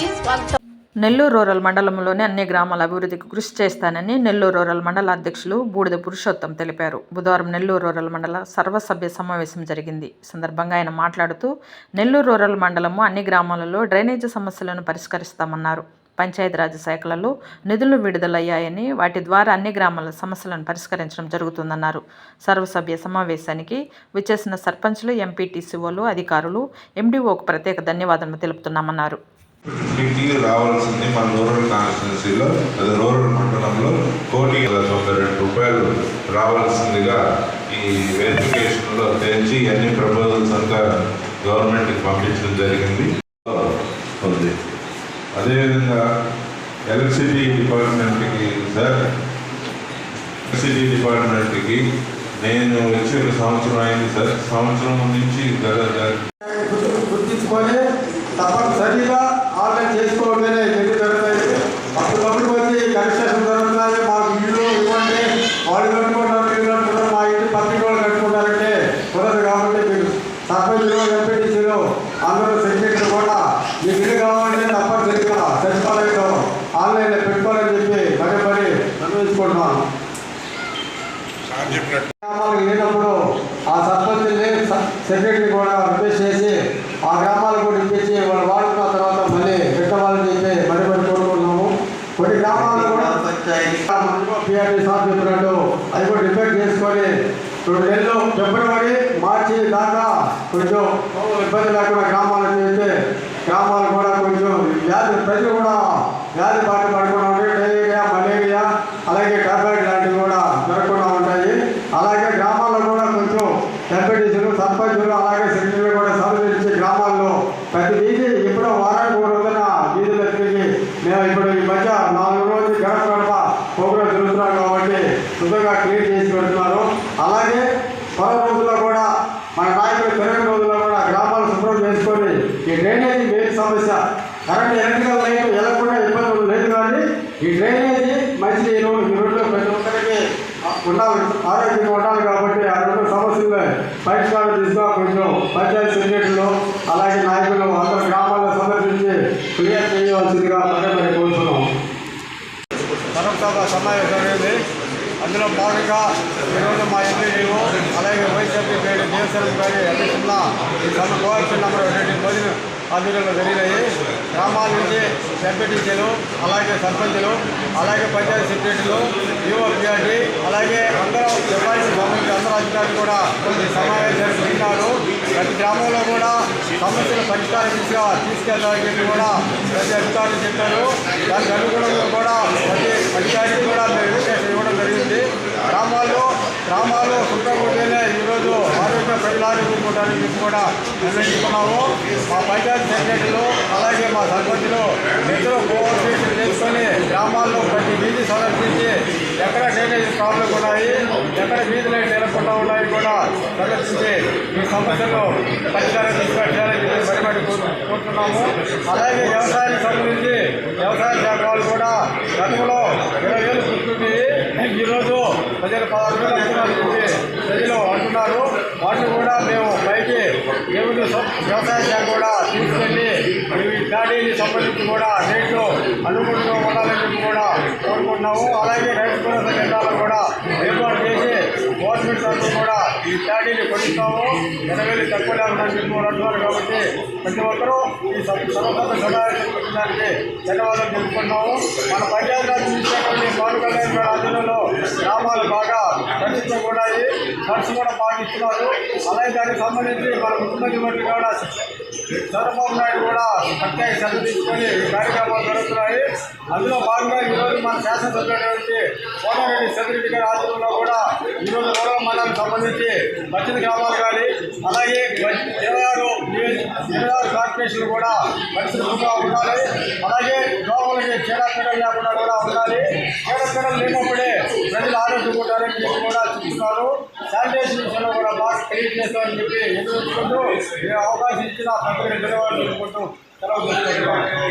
స్వాగతం నెల్లూరు రూరల్ మండలంలోని అన్ని గ్రామాల అభివృద్ధికి కృషి చేస్తానని నెల్లూరు రూరల్ మండల అధ్యక్షులు బూడిద పురుషోత్తం తెలిపారు. బుధవారం నెల్లూరు రూరల్ మండల సర్వసభ్య సమావేశం జరిగింది. సందర్భంగా ఆయన మాట్లాడుతూ నెల్లూరు రూరల్ మండలము అన్ని గ్రామాలలో డ్రైనేజీ సమస్యలను పరిష్కరిస్తామన్నారు. పంచాయతీరాజ్ శాఖలలో నిధులు విడుదలయ్యాయని వాటి ద్వారా అన్ని గ్రామాల సమస్యలను పరిష్కరించడం జరుగుతుందన్నారు. సర్వసభ్య సమావేశానికి విచ్చేసిన సర్పంచ్లు ఎంపీటీసీఓలు అధికారులు ఎండీఓకు ప్రత్యేక ధన్యవాదాలు తెలుపుతున్నామన్నారు. ఇంటికి రావాల్సింది మన రూరల్ కాన్స్టిట్యున్సీలో అది రూరల్ మండలంలో కోటి తొంభై రెండు రూపాయలు రావాల్సిందిగా ఈ వెరిఫికేషన్లో తెచ్చి అన్ని ప్రపోజల్స్ అంతా గవర్నమెంట్కి పంపించడం జరిగింది. ఉంది. అదేవిధంగా ఎలక్ట్రిసిటీ డిపార్ట్మెంట్కి సార్ ఎలక్ట్రిసిటీ డిపార్ట్మెంట్కి నేను వచ్చి ఒక సంవత్సరం అయింది సార్. సంవత్సరం నుంచి గత గుర్తించుకొని తప్పనిసరిగా ఆన్లైన్ చేసుకోవడమే ఎన్ని జరుగుతాయి అప్పటికప్పుడు వచ్చి కన్స్ట్రక్షన్ జరుగుతున్నాయి మాకు ఇల్లు ఇవ్వండి వాళ్ళు కట్టుకుంటారు మీరు కట్టుకుంటారు మా ఇంటి పక్కన వాళ్ళు కట్టుకుంటారంటే కుదరదు కాబట్టి మీరు సర్పంచ్లు ఎంపీటీసీలు అందరూ సెక్రటరీ కూడా మీకు ఇల్లు కావాలంటే తప్పనిసరిగా సచివాలయంలో ఆన్లైన్లో పెట్టుకోవాలని చెప్పి పదే పని నిర్వహించుకుంటున్నాను గ్రామాలకు లేనప్పుడు ఆ సర్పంచ్ని సెక్రటరీ కూడా రిక్వెస్ట్ చేసి ఆ గ్రామాలకు కూడా ఇప్పించి వాళ్ళు వాడుకున్న తర్వాత మళ్ళీ పెట్టవాలని చెప్పి మరి మరి కోరుకుంటున్నాము. కొన్ని గ్రామాల్లో కూడా పిఆర్టీ సార్ చెప్పినట్టు అవి కూడా రిపేర్ చేసుకొని రెండు నెలలు ఫిబ్రవరి మార్చి దాకా కొంచెం ఇబ్బంది లేకుండా గ్రామాలకు చేస్తే గ్రామాలు కూడా కొంచెం వ్యాధి ప్రజలు కూడా వ్యాధి బాట డయేరియా మలేరియా అలాగే టైఫాయిడ్ లాంటివి కూడా జరగకుండా ఉంటాయి అలాగే గ్రామాల్లో కూడా కొంచెం ఎంపీటీసీలు సర్పంచులు అలాగే సెక్రటరీలు కూడా సహకరించి గ్రామాల్లో ప్రతి వీధి ఎప్పుడో వారానికి ఒక రోజున వీధులు తిరిగి మేము ఇప్పుడు ఈ మధ్య నాలుగు రోజులు గడప గడప ప్రోగ్రాం జరుగుతున్నాం కాబట్టి శుభ్రంగా క్లియర్ చేసి పెడుతున్నారు. అలాగే పలు రోజుల్లో కూడా మన నాయకులు తిరగని రోజుల్లో కూడా గ్రామాలు శుభ్రం చేసుకొని ఈ డ్రైనేజీ మెయిన్ సమస్య. కరెంట్ ఎలక్ట్రికల్ లైన్ వెళ్ళకుండా ఇబ్బందులు లేదు కానీ ఈ డ్రైనేజీ మంచి ఈ రోడ్లో ప్రతి ఒక్కరికి ఉండాలి ఆరోగ్యంగా ఉండాలి కాబట్టి పరిష్కారం తీసుకో కొంచెం పంచాయతీ సెక్రటరీలు అలాగే నాయకులు అందరు గ్రామాల్లో సందర్శించి క్లియర్ చేయవలసిందిగా పదే పదే కోరుతున్నాం సర్వసభ సమావేశం అనేది అందులో భాగంగా ఈరోజు మా ఎంపీడీఓ అలాగే వైసీపీ పేరు దేవసరం గారి అధ్యక్షుల ఈ సభ కోవాల్సిన నెంబర్ రెండు భోజన ఆధ్వర్యంలో జరిగినాయి. గ్రామాల నుంచి ఎంపీటీసీలు అలాగే సర్పంచులు అలాగే పంచాయతీ సెక్రటరీలు యువపిఆర్టీ అలాగే అందరూ చెప్పాల్సిన సంబంధించి అందరూ అధికారులు కూడా కొన్ని సమావేశాలు విన్నారు ప్రతి గ్రామంలో కూడా సమస్యల పరిష్కారం దిశగా తీసుకెళ్ళాలని చెప్పి కూడా ప్రతి అధికారులు చెప్పారు. దానికి అనుగుణంగా కూడా ప్రతి పంచాయతీ కూడా మేము ఇవ్వడం జరిగింది. గ్రామాల్లో గ్రామాల్లో శుభ్రంగా ఆరోగ్య ప్రజలు కూడా నిర్ణయించుకున్నాము. మా పంచాయతీ సెక్రటరీలు అలాగే మా సర్పంచ్లు ఇద్దరు కోఆర్డినేషన్ చేసుకొని గ్రామాల్లో ప్రతి వీధి సందర్శించి ఎక్కడ డ్రైనేజ్ ప్రాబ్లం ఉన్నాయి? ఎక్కడ వీధి లైట్ నిలకుండా ఉన్నాయి కూడా ప్రదర్శించి ఈ సమస్యలు పరిష్కారం తీసుకొచ్చారని చెప్పి కోరుతున్నాము. అలాగే వ్యవసాయానికి సంబంధించి వ్యవసాయ శాఖ వాళ్ళు కూడా గతంలో ఇరవై వేలు కూర్చుంది ఈరోజు ప్రజలు పదహారు వేలు ప్రజలు అంటున్నారు. వాటిని కూడా మేము పైకి ఏమిటి వ్యవసాయ శాఖ కూడా తీసుకెళ్ళి ఈ గాడీకి సంబంధించి కూడా రేట్లు అనుగుణంగా ఉండాలని చెప్పి కూడా కోరుకుంటున్నాము అలాగే రైతు భరోసా కేంద్రాలు కూడా ఏర్పాటు ప్యాడీని ఈ కొనిస్తాము ఎనవేలు తక్కువ లేకుండా చెప్పి అంటున్నారు కాబట్టి ప్రతి ఒక్కరూ ఈ సర్వసభ సమావేశం ధన్యవాదాలు తెలుపుకున్నాము మన పంచాయతీరాజ్ ఇచ్చినటువంటి పవన్ కళ్యాణ్ గారి ఆధ్వర్యంలో గ్రామాలు బాగా పరిస్థితులు ఖర్చు కూడా బాగా ఇస్తున్నారు అలాగే దానికి సంబంధించి మన ముఖ్యమంత్రి కూడా చంద్రబాబు నాయుడు కూడా ప్రత్యేక శ్రద్ధ తీసుకొని కార్యక్రమాలు జరుగుతున్నాయి. అందులో భాగంగా ఈరోజు మన శాసనసభ్యులైనటువంటి కోటారెడ్డి చంద్రెడ్డి గారి ఆధ్వర్యంలో కూడా ఈరోజు గౌరవ మండలానికి సంబంధించి పద్దెనిమిది గ్రామాలు కానీ అలాగే ఇరవై ఆరు ఇరవై కార్పొరేషన్లు కూడా పరిశుభ్రంగా ఉండాలి. అలాగే లోపలికి చీడపీడలు లేకుండా కూడా ఉండాలి. చీడపీడలు లేనప్పుడే ప్రజలు ఆరోగ్యం చెప్పి కూడా చెప్తున్నారు. శానిటేషన్ విషయంలో కూడా బాగా క్లీన్ చేస్తామని చెప్పి ఎదుర్కొంటూ అవకాశం ఇచ్చిన ప్రజలకు తెలియాలని తెలుపుకుంటూ సెలవు